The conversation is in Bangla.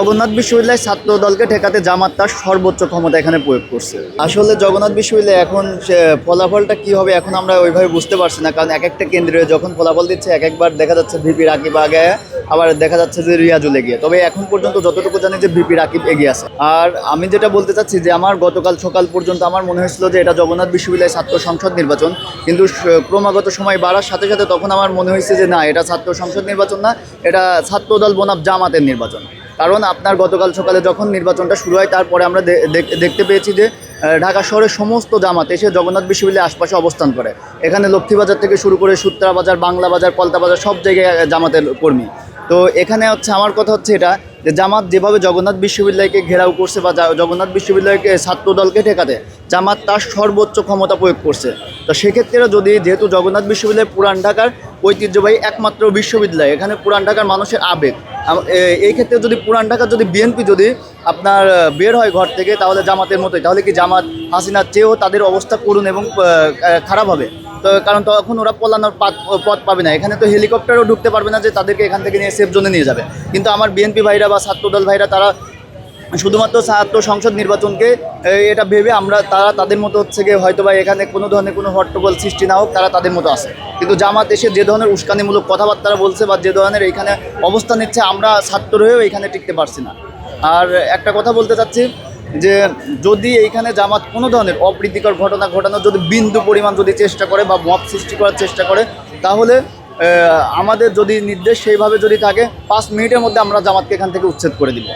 জগন্নাথ বিশ্ববিদ্যালয় ছাত্র দলকে ঠেকাতে জামাত তার সর্বোচ্চ ক্ষমতা এখানে প্রয়োগ করছে। আসলে জগন্নাথ বিশ্ববিদ্যালয় এখন ফলাফলটা কি হবে এখন আমরা ওইভাবে বুঝতে পারছি না, কারণ এক একটা কেন্দ্রে যখন ফলাফল দিচ্ছে এক একবার দেখা যাচ্ছে ভিপি রাকিব আগে, আবার দেখা যাচ্ছে যে রিয়াজুল এগিয়ে। তবে এখন পর্যন্ত যতটুকু জানি যে ভিপি রাকিব এগিয়ে আছে। আর আমি যেটা বলতে চাচ্ছি যে আমার গতকাল সকাল পর্যন্ত আমার মনে হয়েছিল যে এটা জগন্নাথ বিশ্ববিদ্যালয় ছাত্র সংসদ নির্বাচন, কিন্তু ক্রমাগত সময় বাড়ার সাথে সাথে তখন আমার মনে হয়েছে যে না, এটা ছাত্র সংসদ নির্বাচন না, এটা ছাত্রদল বনাম জামাতের নির্বাচন। কারণ আপনার গতকাল সকালে যখন নির্বাচনটা শুরু হয়, তারপরে আমরা দেখতে পেয়েছি যে ঢাকা শহরের সমস্ত জামাত এসে জগন্নাথ বিশ্ববিদ্যালয়ের আশপাশে অবস্থান করে। এখানে লক্ষ্মীবাজার থেকে শুরু করে সূত্রা বাজার, বাংলা বাজার, কলতা বাজার সব জায়গায় জামাতের কর্মী। তো এখানে হচ্ছে আমার কথা হচ্ছে এটা যে, জামাত যেভাবে জগন্নাথ বিশ্ববিদ্যালয়কে ঘেরাও করছে বা জগন্নাথ বিশ্ববিদ্যালয়কে ছাত্র দলকে ঠেকাতে, জামাত তার সর্বোচ্চ ক্ষমতা প্রয়োগ করছে। তো সেক্ষেত্রে যদি যেহেতু জগন্নাথ বিশ্ববিদ্যালয় পুরান ঢাকার ঐতিহ্যবাহী একমাত্র বিশ্ববিদ্যালয়, এখানে পুরান ঢাকার মানুষের আবেগ এই ক্ষেত্রে যদি পুরান ঢাকা যদি বিএনপি যদি আপনার বের হয় ঘর থেকে, তাহলে জামাতের মতোই। তাহলে কি জামাত হাসিনার চেয়েও তাদের অবস্থা করুন এবং খারাপ হবে? তো কারণ তখন ওরা পলানোর পথ পাবে না। এখানে তো হেলিকপ্টারও ঢুকতে পারবে না যে তাদেরকে এখান থেকে নিয়ে সেফ জোনে নিয়ে যাবে। কিন্তু আমার বিএনপি ভাইরা বা ছাত্রদল ভাইরা তারা শুধুমাত্র ছাত্র সংসদ নির্বাচনকে এটা ভেবে আমরা, তারা তাদের মতো হচ্ছে গিয়ে হয়তো বা এখানে কোনো ধরনের কোনো হট্টগোল সৃষ্টি না হোক, তারা তাদের মতো আছে। কিন্তু জামাত এসে যে ধরনের উস্কানিমূলক কথাবার্তা বলছে বা যে ধরনের এইখানে অবস্থান নিচ্ছে, আমরা ছাত্র হয়েও এখানে টিকতে পারছি না। আর একটা কথা বলতে চাচ্ছি যে, যদি এইখানে জামাত কোনো ধরনের অপ্রীতিকর ঘটনা ঘটানোর যদি বিন্দু পরিমাণ যদি চেষ্টা করে বা মত সৃষ্টি করার চেষ্টা করে, তাহলে আমাদের যদি নির্দেশ সেইভাবে যদি থাকে, পাঁচ মিনিটের মধ্যে আমরা জামাতকে এখান থেকে উচ্ছেদ করে দিব।